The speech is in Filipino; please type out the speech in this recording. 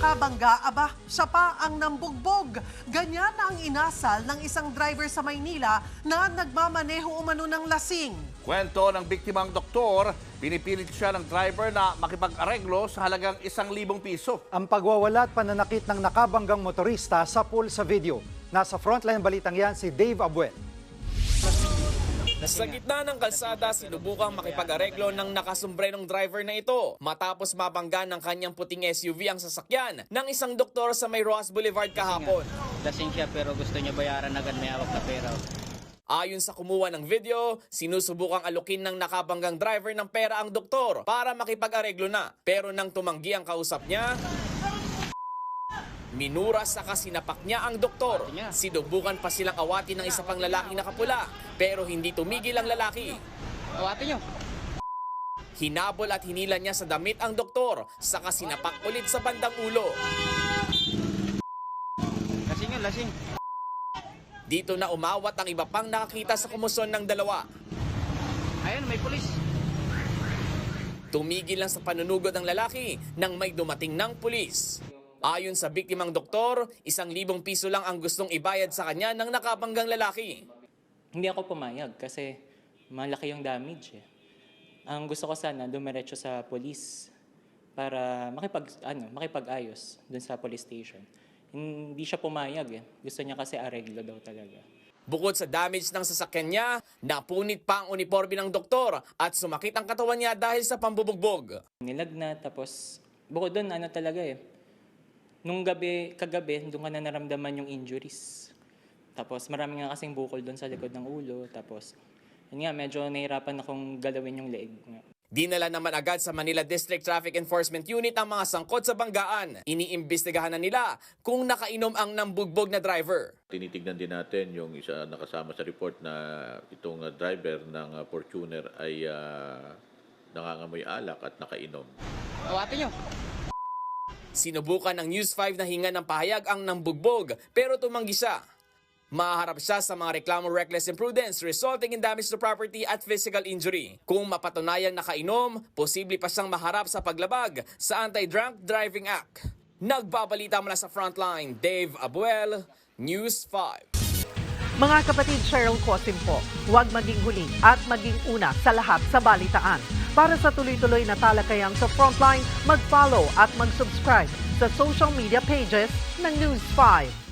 nakabangga, aba, siya pa ang nambugbog. Ganyan na ang inasal ng isang driver sa Maynila na nagmamaneho umano ng lasing. Kwento ng biktimang doktor, pinipilit siya ng driver na makipag-areglo sa halagang isang libong piso. Ang pagwawala at pananakit ng nakabanggang motorista sa pool sa video. Nasa frontline balitang yan si Dave Abuel. Sa gitna ng kalsada, sinubukang makipag-areglo ng nakasumbrenong driver na ito matapos mabangga ng kanyang puting SUV ang sasakyan ng isang doktor sa may Roas Boulevard kahapon. Lasing siya pero gusto niya bayaran agad may hawak na pera. Ayon sa kumuha ng video, sinusubukang alukin ng nakabanggang driver ng pera ang doktor para makipag-areglo na. Pero nang tumanggi ang kausap niya, Minura sa kasinapak niya ang doktor. Sinubukan pa silang awatin ng isa pang lalaking nakapula, pero hindi tumigil ang lalaki. Awatin niyo. Hinabol at hinila niya sa damit ang doktor, saka sinapak ulit sa bandang ulo. Lasing yun, lasing. Dito na umawat ang iba pang nakakita sa kumusyon ng dalawa. Ayun, may pulis. Tumigil lang sa panunugod ng lalaki nang may dumating ng pulis. Ayon sa biktimang doktor, isang libong piso lang ang gustong ibayad sa kanya ng nakabanggang lalaki. Hindi ako pumayag kasi malaki yung damage eh. Ang gusto ko sana dumiretso sa police para makipag ano, makipag-ayos dun sa police station. Hindi siya pumayag eh. Gusto niya kasi areglo daw talaga. Bukod sa damage ng sasakyan niya, napunit pa ang uniforme ng doktor at sumakit ang katawan niya dahil sa pambubugbog. Nilagnat tapos bukod doon ano talaga eh. Nung gabi, kagabi, doon ka na naramdaman yung injuries. Tapos marami nga kasing bukol doon sa likod ng ulo. Tapos, yun nga, medyo nahirapan akong galawin yung leeg. Dinala naman agad sa Manila District Traffic Enforcement Unit ang mga sangkot sa banggaan. Iniimbestigahan na nila kung nakainom ang nambugbog na driver. Tinitignan din natin yung isa nakasama sa report na itong uh, driver ng uh, Fortuner ay uh, nangangamoy alak at nakainom. Awatin niyo. Sinubukan ng News 5 na hinga ng pahayag ang nambugbog pero tumanggi siya. Maharap siya sa mga reklamo reckless imprudence resulting in damage to property at physical injury. Kung mapatunayang nakainom, posible pa siyang maharap sa paglabag sa Anti-Drunk Driving Act. Nagbabalita mula sa Frontline, Dave Abuel, News 5. Mga kapatid Cheryl Cosim po, huwag maging huli at maging una sa lahat sa balitaan. Para sa tuloy-tuloy na talakayan sa Frontline, mag-follow at mag-subscribe sa social media pages ng News 5.